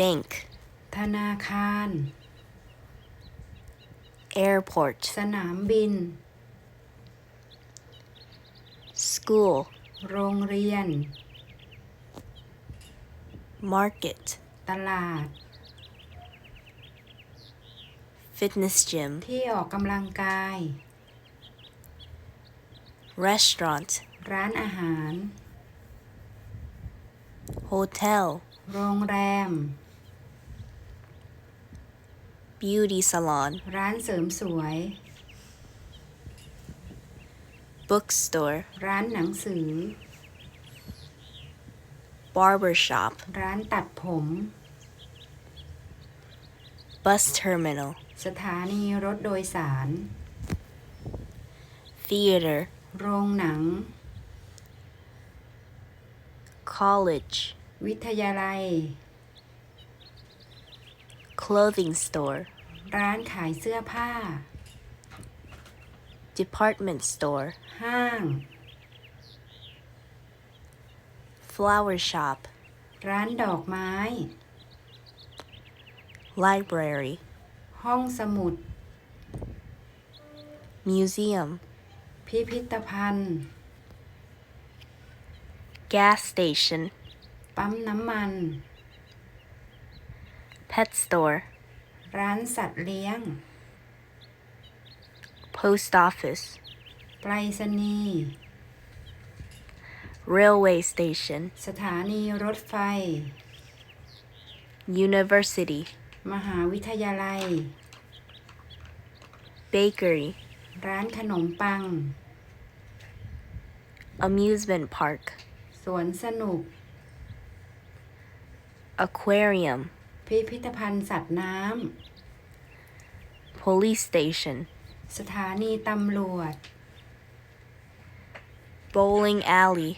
bank, ธนาคาร airport, สนามบิน school, โรงเรียน market, ตลาด fitness gym, ที่ออกกำลังกาย restaurant, ร้านอาหาร hotel, โรงแรม beauty salon, ร้านเสริมสวย bookstore, ร้านหนังสือ barber shop, ร้านตัดผม bus terminal, สถานีรถโดยสาร theater, โรงหนัง college, วิทยาลัย clothing store, ร้านขายเสื้อผ้า department store, ห้าง flower shop, ร้านดอกไม้ library, ห้องสมุด museum, พิพิธภัณฑ์ gas station, ปั๊มน้ำมัน pet store, ร้านสัตว์เลี้ยง post office, ไปรษณีย์ railway station, สถานีรถไฟ university, มหาวิทยาลัย bakery, ร้านขนมปัง amusement park, สวนสนุก aquarium, พิพิธภัณฑ์สัตว์น้ police station, ำสถานีตำรวจ bowling alley,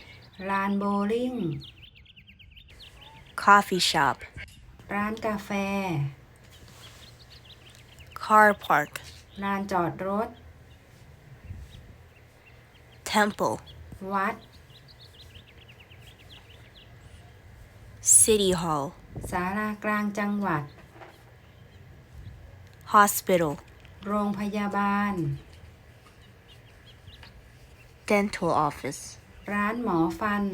ลานโบว์ลิ่ง coffee shop, ร้านกาแฟ car park, ลานจอดรถ temple, วัด city hall, ศาลากลางจังหวัด hospital, โรงพยาบาล dental office, ร้านหมอฟัน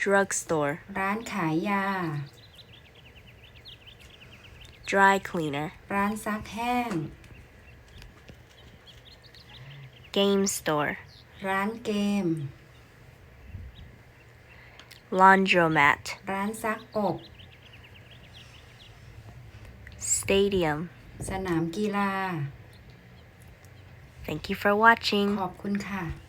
drugstore, ร้านขายยา dry cleaner, ร้านซักแห้ง game store, ร้านเกม laundromat, ร้านซักอบ stadium. สนามกีฬา Thank you for watching. ขอบคุณค่ะ